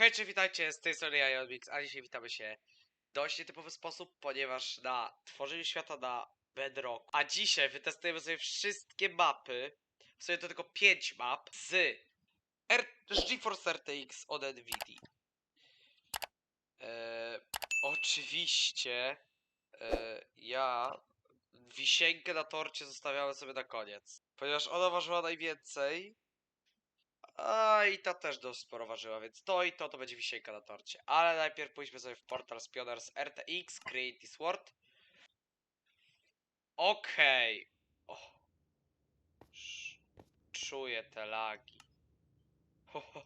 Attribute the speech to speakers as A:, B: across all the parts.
A: Hejcie, witajcie, z tej strony ja, Jonmix, a dzisiaj witamy się w dość nietypowy sposób, ponieważ na tworzeniu świata na Bedrock, a dzisiaj wytestujemy sobie wszystkie mapy, w sumie to tylko 5 map, z, R z GeForce RTX od NVIDIA. Eee, oczywiście, eee, ja wisienkę na torcie zostawiałem sobie na koniec, ponieważ ona ważyła najwięcej, a i ta też dość sporo ważyła, więc to i to to będzie wisienka na torcie. Ale najpierw pójdźmy sobie w portal Spioners RTX, Create this Word. Okej. O. Sz- Czuję te lagi. Ho. Ho,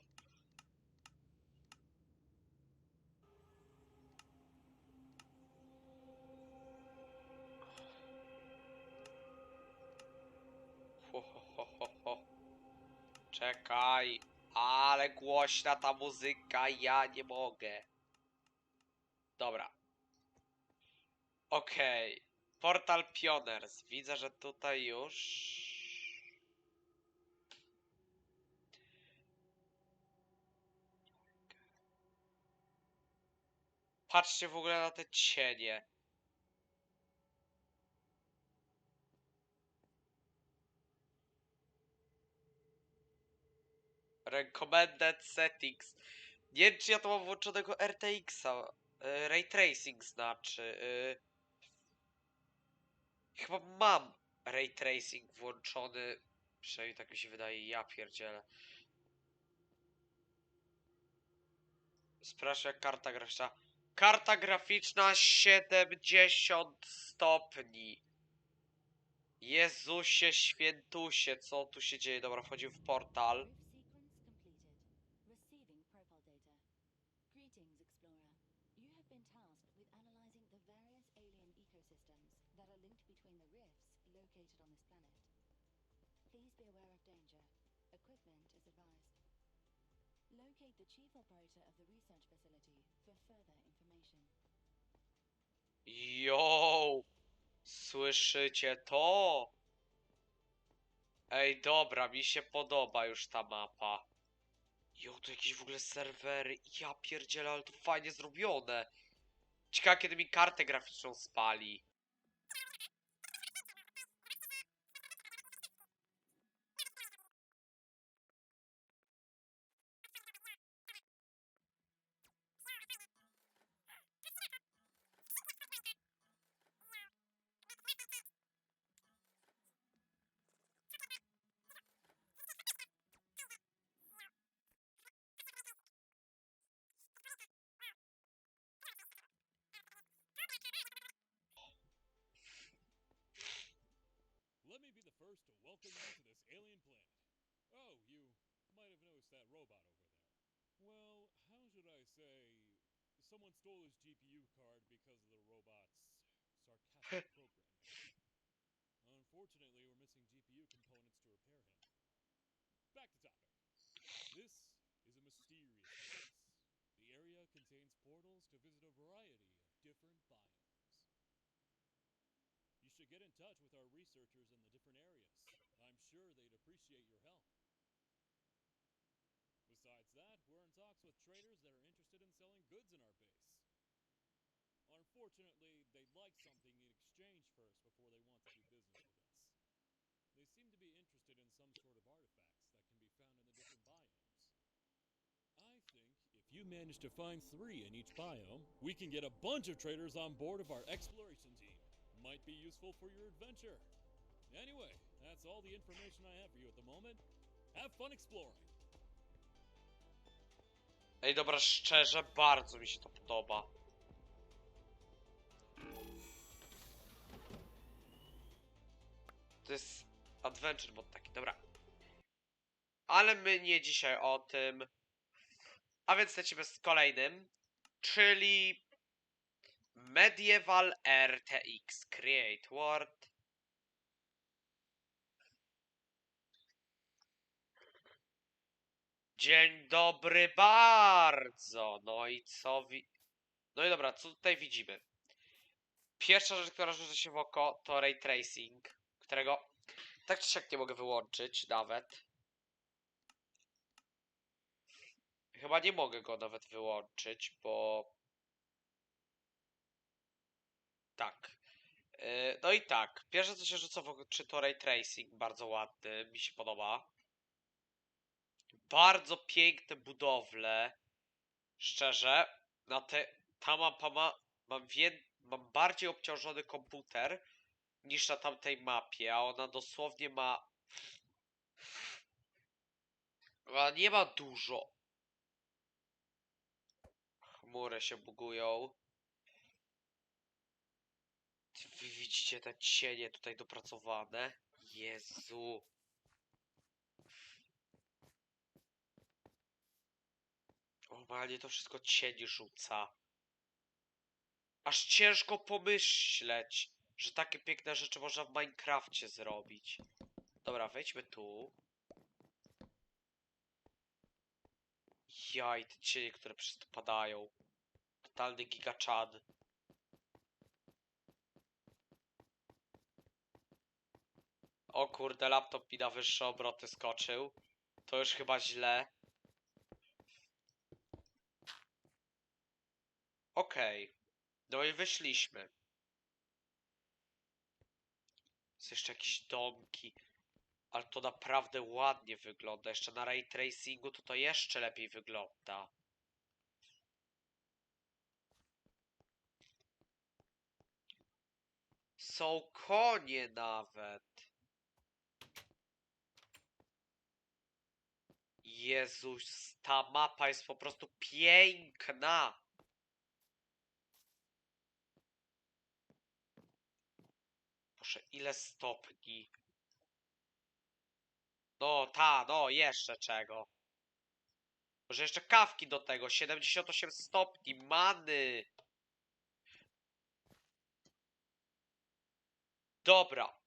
A: Czekaj, ale głośna ta muzyka, ja nie mogę. Dobra. Okej. Portal Pioners. Widzę, że tutaj już. Patrzcie w ogóle na te cienie. Recommended settings. Nie wiem, czy ja to mam włączonego RTX-a. y, Ray tracing znaczy. y. Chyba mam ray tracing włączony. Przynajmniej tak mi się wydaje. Ja pierdzielę. Sprawdź jak karta graficzna. Karta graficzna 70 stopni. Jezusie świętusie, co tu się dzieje? Dobra, wchodzimy w portal.
B: Locate the chief operator of the research facility for further information.
A: Yo! Słyszycie to? Ej, dobra, mi się podoba już ta mapa. Jo, tu jakieś w ogóle serwery. Ja pierdzielę, ale to fajnie zrobione. Ciekawe, kiedy mi kartę graficzną spali.
C: Stole his GPU card because of the robot's sarcastic programming. Unfortunately, we're missing GPU components to repair him. Back to topic. This is a mysterious place. The area contains portals to visit a variety of different biomes. You should get in touch with our researchers in the different areas. I'm sure they'd appreciate your help. Besides that, we're in talks with traders that are interested in selling goods in our base. Unfortunately, they'd like something in exchange first before they want to do business with us. They seem to be interested in some sort of artifacts that can be found in the different biomes. I think if you manage to find three in each biome, we can get a bunch of traders on board of our exploration team. Might be useful for your adventure. Anyway, that's all the information I have for you at the moment. Have fun exploring.
A: Ej, dobra, szczerze, bardzo mi się to podoba. To jest adventure mod taki, dobra. Ale my nie dzisiaj o tym. A więc lecimy z kolejnym, czyli Medieval RTX Create World. Dzień dobry bardzo. No i co wi... No i dobra, co tutaj widzimy? Pierwsza rzecz, która rzuca się w oko, to ray tracing, którego tak czy siak nie mogę wyłączyć nawet. Chyba nie mogę go nawet wyłączyć, bo... Tak. Yy, No i tak, pierwsze co się rzuca w oczy, czy to ray tracing, bardzo ładny, mi się podoba. Bardzo piękne budowle. Szczerze, na te, ta mapa ma, mam, wię, mam bardziej obciążony komputer niż na tamtej mapie, a ona dosłownie ma... Ona nie ma dużo. Chmury się bugują. Wy widzicie te cienie tutaj dopracowane? Jezu. Normalnie to wszystko cień rzuca. Aż ciężko pomyśleć, że takie piękne rzeczy można w Minecrafcie zrobić. Dobra, wejdźmy tu. Jaj, te cienie, które przez to padają. Totalny gigaczad. O kurde, laptop mi na wyższe obroty skoczył. To już chyba źle. Okej. No i wyszliśmy. Są jeszcze jakieś domki. Ale to naprawdę ładnie wygląda. Jeszcze na ray tracingu to to jeszcze lepiej wygląda. Są konie nawet. Jezus, ta mapa jest po prostu piękna. Proszę, ile stopni? No, ta, no, jeszcze czego? Może jeszcze kawki do tego, 78 stopni, many! Dobra.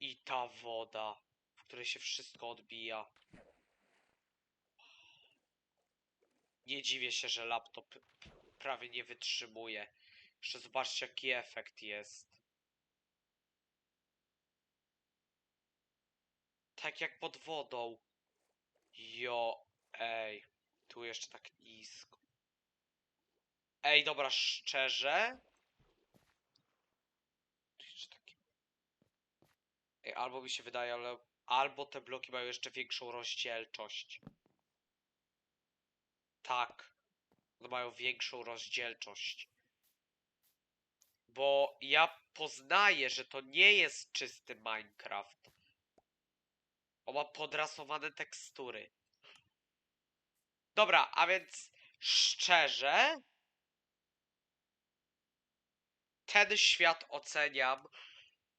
A: I ta woda, w której się wszystko odbija. Nie dziwię się, że laptop prawie nie wytrzymuje. Jeszcze zobaczcie, jaki efekt jest. Tak jak pod wodą. Jo, ej. Tu jeszcze tak nisko. Ej, dobra, szczerze? Ej, albo mi się wydaje, ale... Albo te bloki mają jeszcze większą rozdzielczość. Tak. One mają większą rozdzielczość. Bo ja poznaję, że to nie jest czysty Minecraft. On ma podrasowane tekstury. Dobra, a więc szczerze ten świat oceniam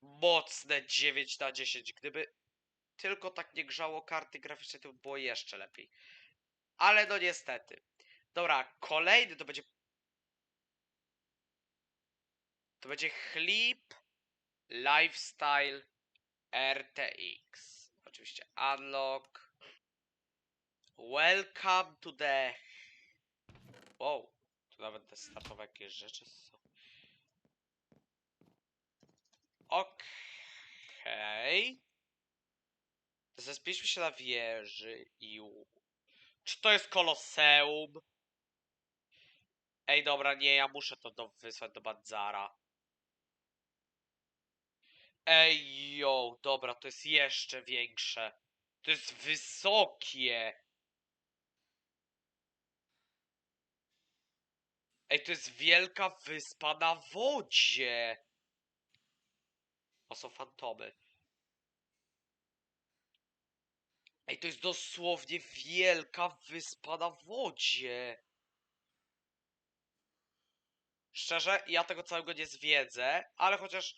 A: mocne 9 na 10. Gdyby tylko tak nie grzało karty graficzne, to by było jeszcze lepiej. Ale no niestety. Dobra, kolejny to będzie to będzie Clip Lifestyle RTX. Oczywiście unlock. Welcome to the... Wow, tu nawet te startowe jakieś rzeczy są. Okej. Zespiliśmy się na wieży i... Czy to jest koloseum? Ej, dobra, nie, ja muszę to do, wysłać do Banzara. Ej, yo, dobra, to jest jeszcze większe. To jest wysokie. Ej, to jest wielka wyspa na wodzie. O, są fantomy. Ej, to jest dosłownie wielka wyspa na wodzie. Szczerze, ja tego całego nie zwiedzę, ale chociaż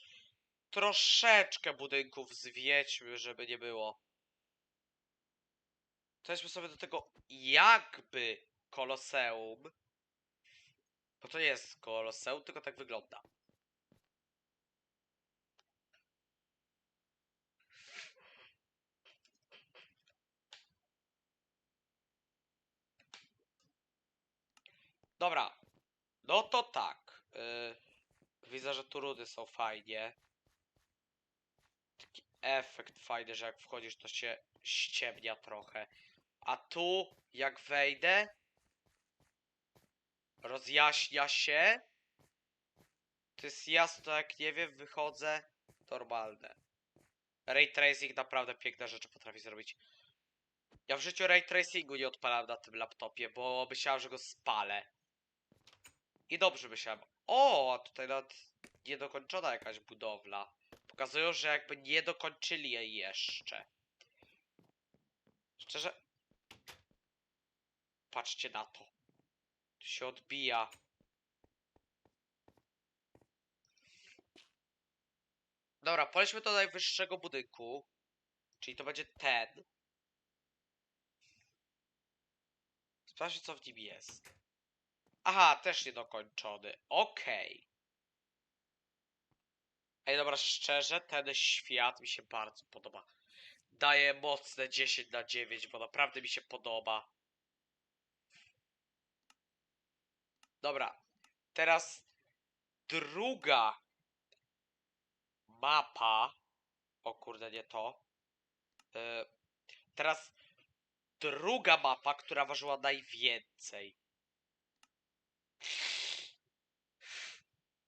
A: troszeczkę budynków zwiedźmy, żeby nie było. Przejdźmy sobie do tego jakby koloseum. Bo to nie jest koloseum, tylko tak wygląda. Dobra. No to tak. Yy, widzę, że tu rudy są fajnie. Efekt fajny, że jak wchodzisz, to się ściemnia trochę. A tu, jak wejdę, rozjaśnia się. To jest jasno, jak nie wiem, wychodzę. Normalne. Ray tracing naprawdę piękne rzeczy potrafi zrobić. Ja w życiu ray tracingu nie odpalałem na tym laptopie, bo myślałem, że go spalę. I dobrze myślałem. O, a tutaj nawet niedokończona jakaś budowla. Pokazują, że jakby nie dokończyli jej jeszcze. Szczerze. Patrzcie na to. Tu się odbija. Dobra, polećmy do najwyższego budynku. Czyli to będzie ten. Sprawdźmy co w nim jest. Aha, też niedokończony. Okej. Ej, dobra, szczerze, ten świat mi się bardzo podoba. Daję mocne 10 na 9, bo naprawdę mi się podoba. Dobra, teraz druga mapa. O kurde, nie to. Yy, teraz druga mapa, która ważyła najwięcej.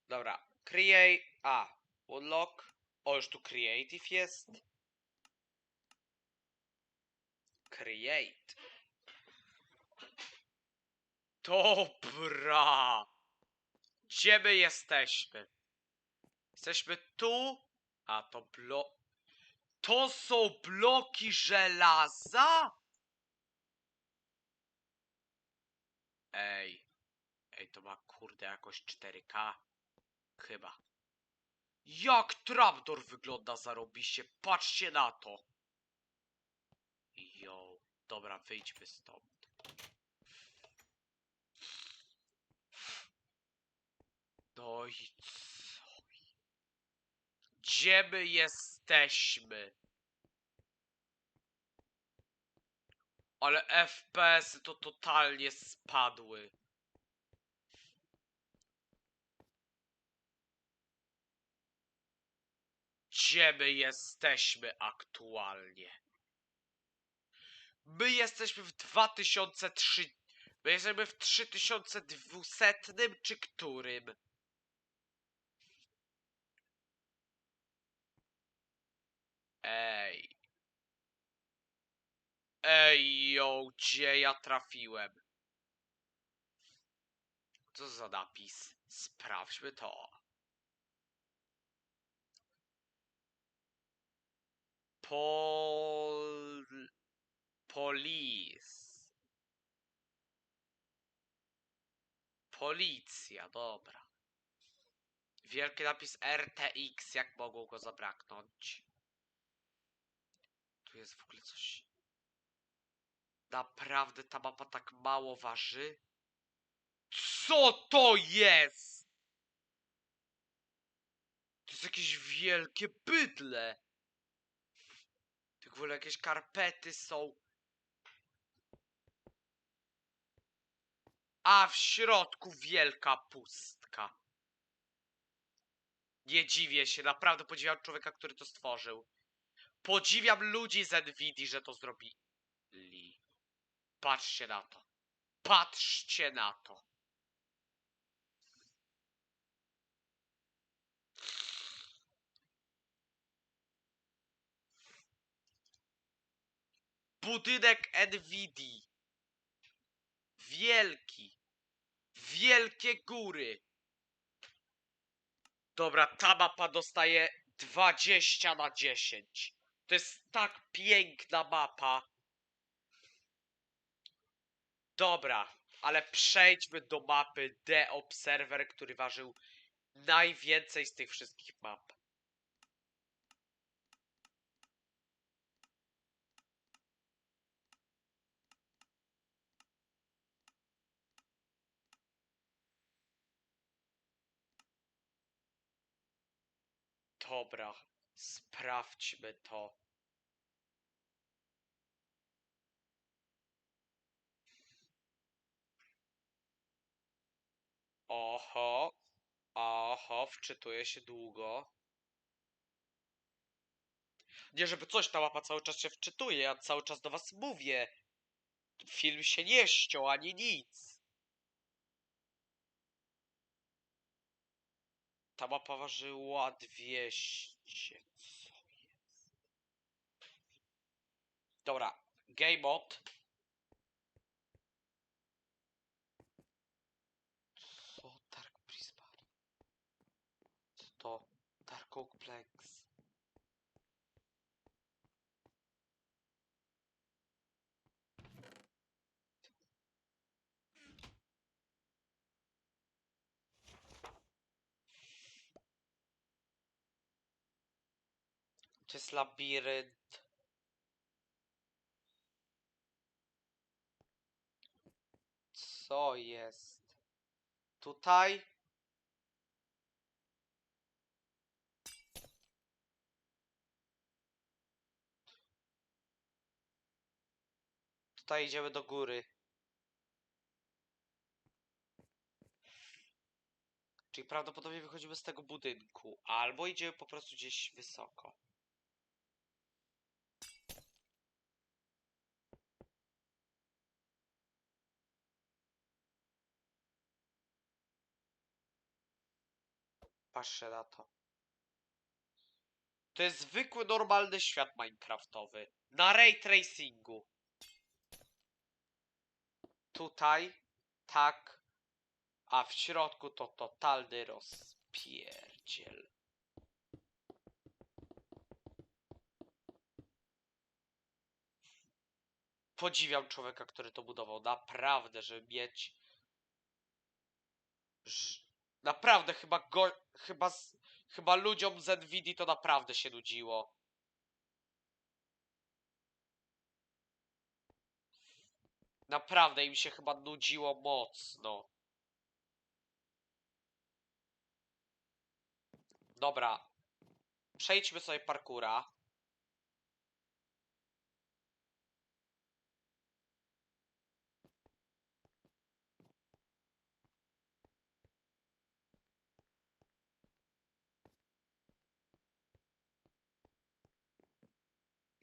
A: Dobra, create. A, unlock. O, już tu creative jest. Create. Dobra. Gdzie my jesteśmy? Jesteśmy tu. A to blo... To są bloki żelaza? Ej. Ej, to ma kurde jakoś 4K. Chyba. Jak trapdor wygląda zarobiście. Patrzcie na to. Jo. Dobra, wyjdźmy stąd. No i co? Gdzie my jesteśmy? Ale FPS-y to totalnie spadły. Gdzie my jesteśmy aktualnie? My jesteśmy w 2003. My jesteśmy w 3200 czy którym? Ej. Ej, yo, gdzie ja trafiłem? Co za napis? Sprawdźmy to. Pol... Police. Policja, dobra. Wielki napis RTX, jak mogło go zabraknąć? Tu jest w ogóle coś... Naprawdę ta mapa tak mało waży? Co to jest? To jest jakieś wielkie bydle. W ogóle jakieś karpety są. A w środku wielka pustka. Nie dziwię się, naprawdę podziwiam człowieka, który to stworzył. Podziwiam ludzi z Nvidia, że to zrobili. Patrzcie na to. Patrzcie na to. Budynek Nvidia. Wielki. Wielkie góry. Dobra, ta mapa dostaje 20 na 10. To jest tak piękna mapa. Dobra, ale przejdźmy do mapy The Observer, który ważył najwięcej z tych wszystkich map. Dobra, sprawdźmy to. Oho, oho, wczytuję się długo. Nie, żeby coś, ta mapa cały czas się wczytuje, ja cały czas do was mówię. film się nie ściął ani nic. Ta mapa ważyła 200. Co jest? Dobra, game mode. Co Dark Prismar? Co to? Dark Oak. To jest labirynt. Co jest? Tutaj? Tutaj idziemy do góry. Czyli prawdopodobnie wychodzimy z tego budynku, albo idziemy po prostu gdzieś wysoko. Patrzcie na to. To jest zwykły, normalny świat minecraftowy. Na ray tracingu. Tutaj, tak, a w środku to totalny rozpierdziel. Podziwiam człowieka, który to budował. Naprawdę, żeby mieć. Naprawdę, chyba go. Chyba, chyba ludziom z Nvidia to naprawdę się nudziło. Naprawdę im się chyba nudziło mocno. Dobra. Przejdźmy sobie parkura.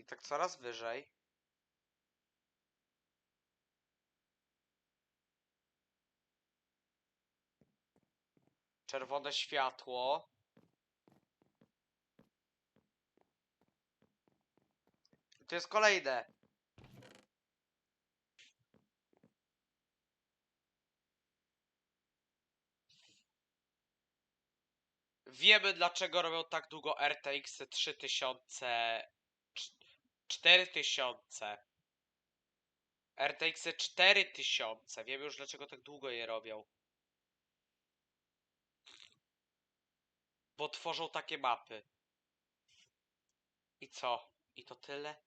A: I tak coraz wyżej. Czerwone światło. To jest kolejne. Wiemy dlaczego robią tak długo RTX 3000 4000 RTX 4000 Wiem już dlaczego tak długo je robią. Bo tworzą takie mapy. I co? I to tyle?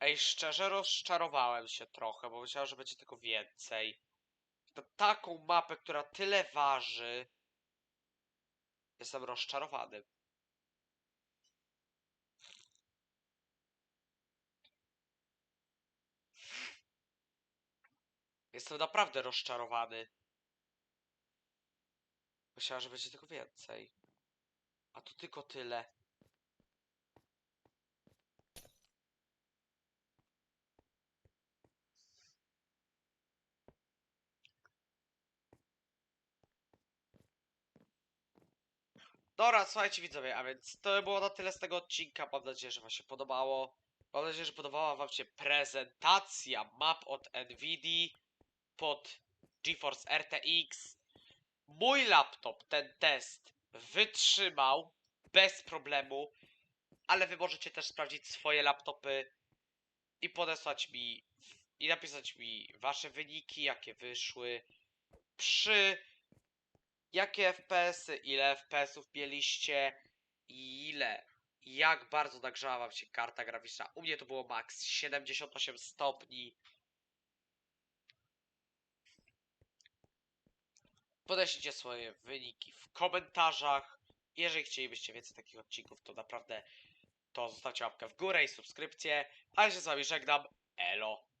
A: Ej, szczerze rozczarowałem się trochę, bo myślałem, że będzie tego więcej. Na taką mapę, która tyle waży, jestem rozczarowany. Jestem naprawdę rozczarowany. Myślałem, że będzie tego więcej. A tu tylko tyle. Dobra, słuchajcie widzowie, a więc to było na tyle z tego odcinka. Mam nadzieję, że wam się podobało. Mam nadzieję, że podobała wam się prezentacja map od Nvidia pod GeForce RTX. Mój laptop ten test wytrzymał bez problemu, ale wy możecie też sprawdzić swoje laptopy i podesłać mi i napisać mi wasze wyniki, jakie wyszły przy jakie FPS-y, ile FPS-ów mieliście i ile jak bardzo nagrzała wam się karta graficzna. U mnie to było max 78 stopni. Podeślijcie swoje wyniki w komentarzach. Jeżeli chcielibyście więcej takich odcinków, to naprawdę to zostawcie łapkę w górę i subskrypcję. A ja się z wami żegnam. Elo.